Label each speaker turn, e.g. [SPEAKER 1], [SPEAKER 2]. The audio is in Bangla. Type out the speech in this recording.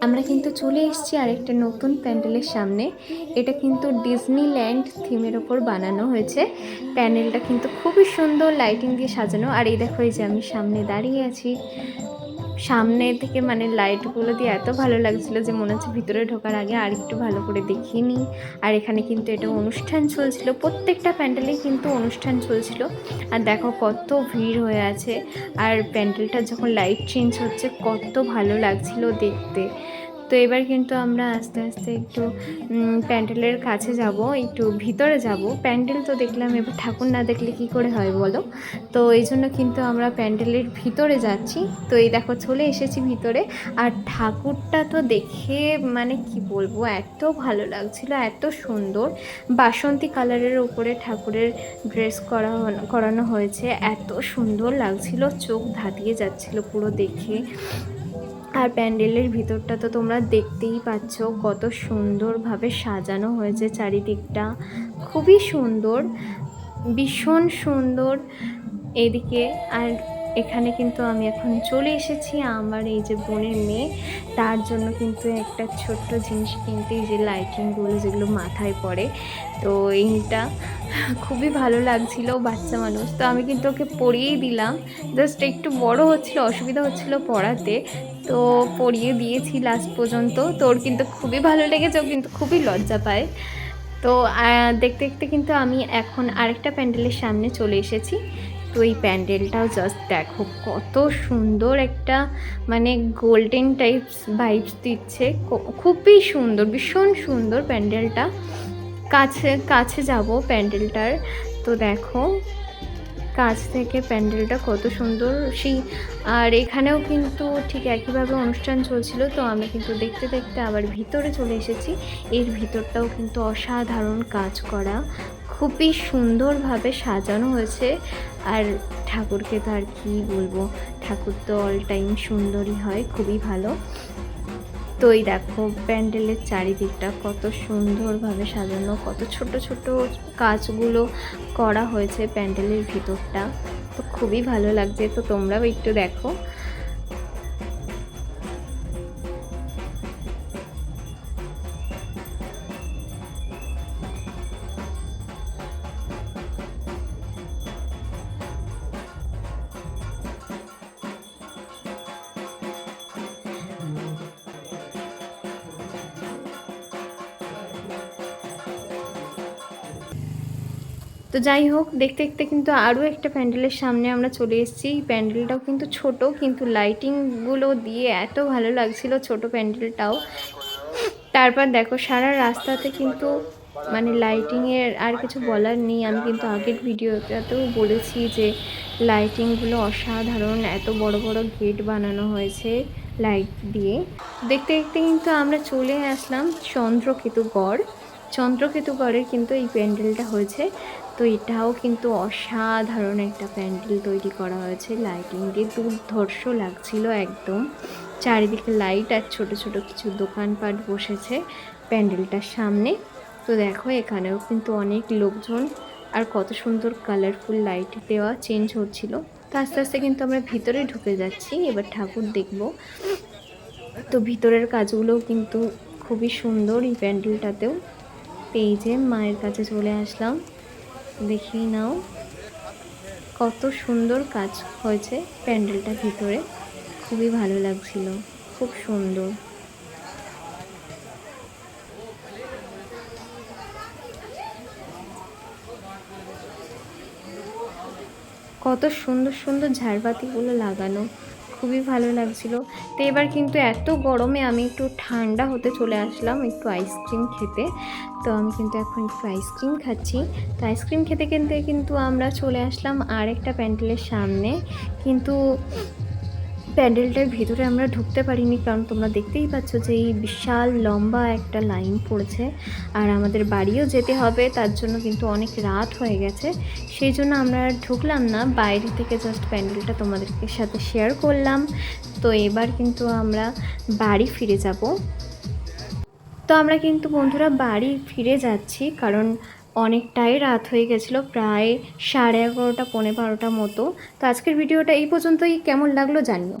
[SPEAKER 1] আমরা কিন্তু চলে এসেছি আরেকটা নতুন প্যান্ডেলের সামনে। এটা কিন্তু ডিজনিল্যান্ড থিমের ওপর বানানো হয়েছে। প্যান্ডেলটা কিন্তু খুবই সুন্দর, লাইটিং দিয়ে সাজানো। আর এই দেখো, এই যে আমি সামনে দাঁড়িয়ে আছি। সামনে থেকে মানে লাইটগুলো দিয়ে এত ভালো লাগছিল যে মনে হচ্ছে ভিতরে ঢোকার আগে আর একটু ভালো করে দেখিয়ে নিই। আর এখানে কিন্তু এটা অনুষ্ঠান চলছিল, প্রত্যেকটা প্যান্ডেলেই কিন্তু অনুষ্ঠান চলছিল। আর দেখো কত ভিড় হয়ে আছে। আর প্যান্ডেলটা যখন লাইট চেঞ্জ হচ্ছে, কত ভালো লাগছিল দেখতে। তো এবার কিন্তু আমরা আস্তে আস্তে একটু প্যান্ডেলের কাছে যাব, একটু ভিতরে যাব। প্যান্ডেল তো দেখলাম, এবার ঠাকুর না দেখলে কি করে হয় বলো? তো এই জন্য কিন্তু আমরা প্যান্ডেলের ভিতরে যাচ্ছি। তো এই দেখো, চলে এসেছি ভিতরে। আর ঠাকুরটা তো দেখে মানে কি বলব, এত ভালো লাগছিল, এত সুন্দর। বাসন্তী কালারের উপরে ঠাকুরের ড্রেস করা, করানো হয়েছে। এত সুন্দর লাগছিল, চোখ ধাঁধিয়ে যাচ্ছিল পুরো দেখে। আর প্যান্ডেলের ভিতরটা তো তোমরা দেখতেই পাচ্ছ, কত সুন্দরভাবে সাজানো হয়েছে চারিদিকটা। খুবই সুন্দর, ভীষণ সুন্দর। এদিকে আর এখানে কিন্তু আমি এখন চলে এসেছি আমার এই যে বোনের মেয়ে। তার জন্য কিন্তু একটা ছোট্ট জিনিস কিনতে যে লাইটিংগুলো যেগুলো মাথায় পড়ে। তো এইটা খুবই ভালো লাগছিল বাচ্চা মানুষ। তো আমি কিন্তু ওকে পরিয়েই দিলাম। জাস্ট একটু বড় হচ্ছিল, অসুবিধা হচ্ছিল পড়াতে। তো পরিয়ে দিয়েছি লাস্ট পর্যন্ত। তো ওর কিন্তু খুবই ভালো লেগেছে, ও কিন্তু খুবই লজ্জা পায়। তো দেখতে দেখতে কিন্তু আমি এখন আরেকটা প্যান্ডেলের সামনে চলে এসেছি। তো এই প্যান্ডেলটাও জাস্ট দেখো, কত সুন্দর একটা মানে গোল্ডেন টাইপস ভাইবস দিচ্ছে। খুবই সুন্দর, ভীষণ সুন্দর প্যান্ডেলটা। কাছে কাছে যাব প্যান্ডেলটার। তো দেখো কাছ থেকে প্যান্ডেলটা কত সুন্দর সেই, আর এখানেও কিন্তু ঠিক একইভাবে অনুষ্ঠান চলছিল, তো আমরা কিন্তু দেখতে দেখতে আবার ভিতরে চলে এসেছি। এর ভিতরটাও কিন্তু অসাধারণ কাজ করা, খুবই সুন্দরভাবে সাজানো হয়েছে। আর ঠাকুরকে তো আর কি বলব, ঠাকুর তো অল টাইম সুন্দরই হয়, খুবই ভালো। তো এই দেখো, প্যান্ডেলের চারিদিকটা কত সুন্দরভাবে সাজানো, কত ছোট ছোট কাজগুলো করা হয়েছে প্যান্ডেলের ভিতরটা। তো খুবই ভালো লাগছে। তো তোমরাও একটু দেখো। তো যাই হোক, দেখতে দেখতে কিন্তু আরও একটা প্যান্ডেলের সামনে আমরা চলে এসেছি। প্যান্ডেলটাও কিন্তু ছোট, কিন্তু লাইটিংগুলো দিয়ে এত ভালো লাগছিল ছোট প্যান্ডেলটাও। তারপর দেখো, সারা রাস্তাতে কিন্তু মানে লাইটিংয়ের আর কিছু বলার নেই। আমি কিন্তু আগের ভিডিওটাতেও বলেছি যে লাইটিংগুলো অসাধারণ, এত বড় বড় গেট বানানো হয়েছে লাইট দিয়ে। দেখতে দেখতে কিন্তু আমরা চলে আসলাম চন্দ্রকেতুগড় চন্দ্রকেতুগড়ের কিন্তু এই প্যান্ডেলটা হয়েছে। তো এটাও কিন্তু অসাধারণ একটা প্যান্ডেল তৈরি করা হয়েছে লাইটিং দিয়ে দুর্ধর্ষ লাগছিল একদম। চারিদিকে লাইট আর ছোট ছোট কিছু দোকানপাট বসেছে প্যান্ডেলটার সামনে। তো দেখো এখানেও কিন্তু অনেক লোকজন আর কত সুন্দর কালারফুল লাইট দেওয়া চেঞ্জ হচ্ছিল। তো আস্তে আস্তে কিন্তু আমরা ভিতরে ঢুকে যাচ্ছি, এবার ঠাকুর দেখব। তো ভিতরের কাজগুলোও কিন্তু খুবই সুন্দর এই প্যান্ডেলটাতেও। এই যে মায়ের কাছে চলে আসলাম। দেখিয়ে নাও কত সুন্দর কাজ হয়েছে প্যান্ডেলটার ভিতরে। খুবই ভালো লাগছিল, খুব সুন্দর। কত সুন্দর সুন্দর ঝাড়বাতিগুলো লাগানো খুবই ভালো লাগছিল। তো এবার কিন্তু এত গরমে আমি একটু ঠান্ডা হতে চলে আসলাম একটু আইসক্রিম খেতে। তো আমি কিন্তু এখন একটু আইসক্রিম খাচ্ছি। তো আইসক্রিম খেতে খেতে কিন্তু আমরা চলে আসলাম আরেকটা প্যান্ডেলের সামনে। কিন্তু প্যান্ডেলটার ভিতরে আমরা ঢুকতে পারিনি, কারণ তোমরা দেখতেই পাচ্ছ যে এই বিশাল লম্বা একটা লাইন পড়েছে। আর আমাদের বাড়িও যেতে হবে, তার জন্য কিন্তু অনেক রাত হয়ে গেছে। সেই জন্য আমরা ঢুকলাম না, বাইরে থেকে জাস্ট প্যান্ডেলটা তোমাদেরকে সাথে শেয়ার করলাম। তো এবার কিন্তু আমরা বাড়ি ফিরে যাব। তো আমরা কিন্তু বন্ধুরা বাড়ি ফিরে যাচ্ছি, কারণ অনেকটাই রাত হয়ে গেছিল, প্রায় সাড়ে এগারোটা, পৌনে বারোটা মতো। তো আজকের ভিডিওটা এই পর্যন্তই। কেমন লাগল জানিও।